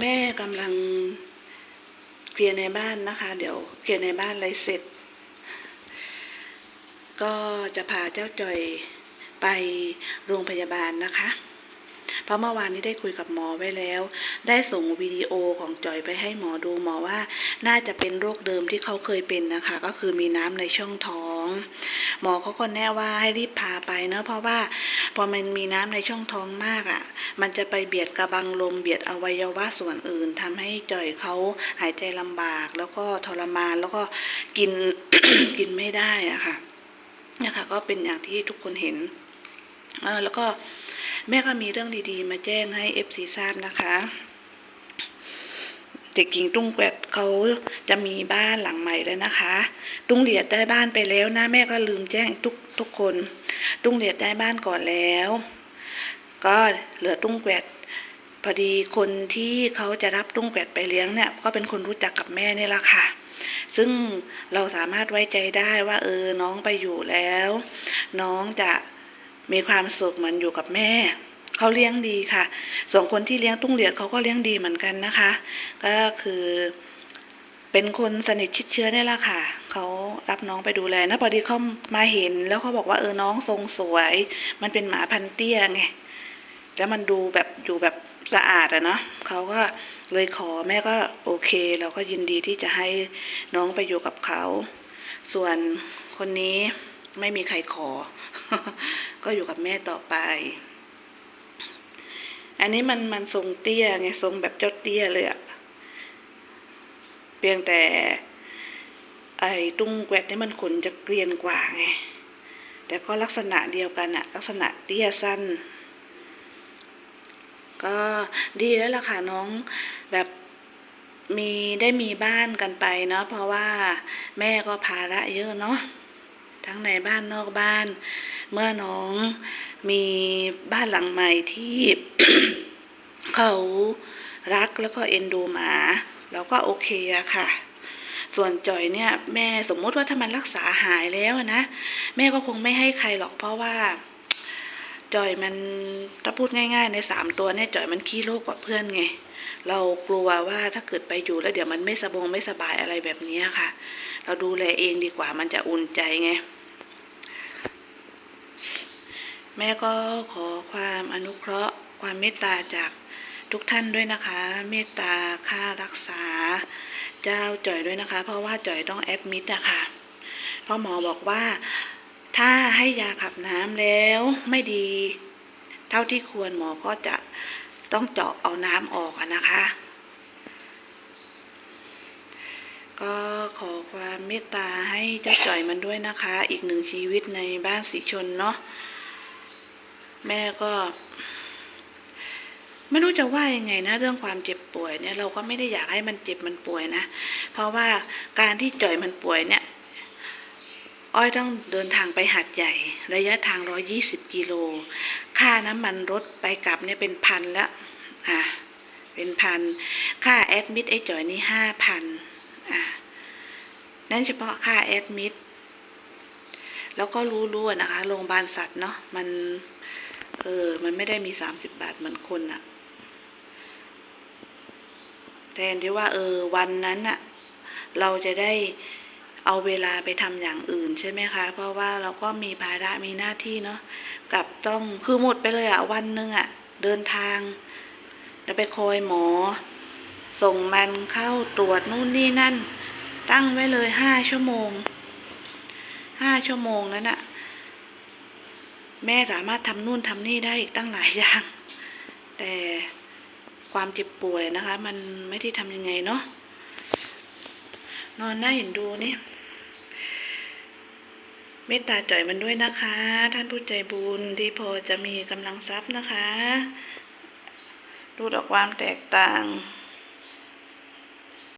แม่กำลังเคลียร์ในบ้านนะคะ เดี๋ยวเคลียร์ในบ้านอะไรเสร็จ ก็จะพาเจ้าจอยไปโรงพยาบาลนะคะ เพราะเมื่อวานนี้ได้คุยกับหมอไว้แล้ว ได้ส่งวิดีโอของจอยไปให้หมอดูหมอว่า น่าจะเป็นโรคเดิมที่เขาเคยเป็นนะคะ ก็คือมีน้ำในช่องท้อง หมอเขาก็แนะว่าให้รีบพาไปเนอะเพราะว่าพอมันมีน้ำในช่องท้องมากอะ่ะ มันจะไปเบียดกระบังลมเบียดอวัยวะส่วนอื่นทำให้จอยเขาหายใจลำบาก แล้วก็ทรมานแล้วก็กินกินไม่ได้อะค่ะนี่ยค่ะก็เป็นอย่างที่ทุกคนเห็นเออแล้วก็แม่ก็มีเรื่องดีๆ มาแจ้งให้เอฟซีทราบนะคะ เด็กหญิงตุ้งแกวดเขาจะมีบ้านหลังใหม่แล้วนะคะ ตุ้งเหลียดได้บ้านไปแล้วนะแม่ก็ลืมแจ้งทุกทุกคน ตุ้งเหลียดได้บ้านก่อนแล้ว ก็เหลือตุ้งแกวดพอดีคนที่เขาจะรับตุ้งแกวดไปเลี้ยงเนี่ยก็เป็นคนรู้จักกับแม่นี่แหละค่ะ ซึ่งเราสามารถไว้ใจได้ว่าเออน้องไปอยู่แล้ว น้องจะมีความสุขเหมือนอยู่กับแม่ เขาเลี้ยงดีค่ะส่วนคนที่เลี้ยงตุ้งเหลียดเขาก็เลี้ยงดีเหมือนกันนะคะ ก็คือเป็นคนสนิทชิดเชื้อนี่แหละค่ะ เขารับน้องไปดูแลนะพอดีเขามาเห็นแล้วเขาบอกว่าเออน้องทรงสวย มันเป็นหมาพันเตี้ยไง แล้วมันดูแบบอยู่แบบสะอาดอะเนาะเขาก็เลยขอแม่ก็โอเค เราก็ยินดีที่จะให้น้องไปอยู่กับเขา ส่วนคนนี้ไม่มีใครขอ ก็อยู่กับแม่ต่อไป อันนี้มันมันทรงเตี้ยไงทรงแบบเจ้าเตี้ยเลยอะเพียงแต่ ไอ้ตุ้งแกวดนี่มันขนจะเกรียนกว่าไง แต่ก็ลักษณะเดียวกันอะลักษณะเตี้ยสั้น ก็ดีแล้วล่ะค่ะน้องแบบมีได้มีบ้านกันไปเนาะเพราะว่าแม่ก็ภาระเยอะเนาะ ทั้งในบ้านนอกบ้าน เมื่อน้องมีบ้านหลังใหม่ที่เขารักแล้วก็เอ็นดูหมาเราก็โอเคอะค่ะ ส่วนจอยเนี่ยแม่สมมติว่าถ้ามันรักษาหายแล้วนะแม่ก็คงไม่ให้ใครหรอกเพราะว่าจอยมันถ้าพูดง่าย ๆ ในสามตัวเนี่ยจอยมันขี้โรคกว่าเพื่อนไง เรากลัวว่าถ้าเกิดไปอยู่แล้วเดี๋ยวมันไม่สบงไม่สบายอะไรแบบนี้ค่ะ เราดูแลเองดีกว่ามันจะอุ่นใจไง แม่ก็ขอความอนุเคราะห์ ความเมตตาจากทุกท่านด้วยนะคะ เมตตาค่ารักษา เจ้าจ่อยด้วยนะคะ เพราะว่าจ่อยต้องแอดมิดนะคะเพราะหมอบอกว่าถ้าให้ยาขับน้ำแล้วไม่ดี เท่าที่ควรหมอก็จะต้องเจาะเอาน้ำออกนะคะ ก็ขอความเมตตาให้เจ้าจ่อยมันด้วยนะคะ อีกหนึ่งชีวิตในบ้านสีชนเนาะ แม่ก็ ไม่รู้จะว่ายังไงนะ เรื่องความเจ็บป่วยเนี่ย เราก็ไม่ได้อยากให้มันเจ็บมันป่วยนะ เพราะว่าการที่จ่อยมันป่วยเนี่ย อ้อยต้องเดินทางไปหัดใหญ่ ระยะทางร้อยี่สิบกิโล ค่าน้ำมันรถไปกลับเนี่ยเป็นพันละอะเป็นพัน ค่าแอดมิดไอ้จ่อยนี่ห้าพันอะนั่นเฉพาะค่าแอดมิด แล้วก็รู้ๆนะคะ โรงพยาบาลสัตว์เนาะ มัน ออ มันไม่ได้มีสามสิบบาทเหมือนคนอะแทนที่ว่า เออ วันนั้นอะเราจะได้เอาเวลาไปทำอย่างอื่นใช่ไหมคะ เพราะว่าเราก็มีภาระมีหน้าที่เนาะกับต้องคือหมดไปเลยอะวันหนึ่งอะเดินทางแล้วไปคอยหมอ ส่งมันเข้าตรวจนู่นนี่นั่น ตั้งไว้เลยห้าชั่วโมงห้าชั่วโมงนั้นอะ แม่สามารถทำนู่นทำนี่ได้อีกตั้งหลายอย่าง แต่ความเจ็บป่วยนะคะ มันไม่ได้ทำยังไงเนาะนอนหน่าเห็นดูนี่เมตตาจ่อยมันด้วยนะคะ ท่านผู้ใจบุญที่พอจะมีกำลังทรัพย์นะคะ ดูดอกความแตกต่าง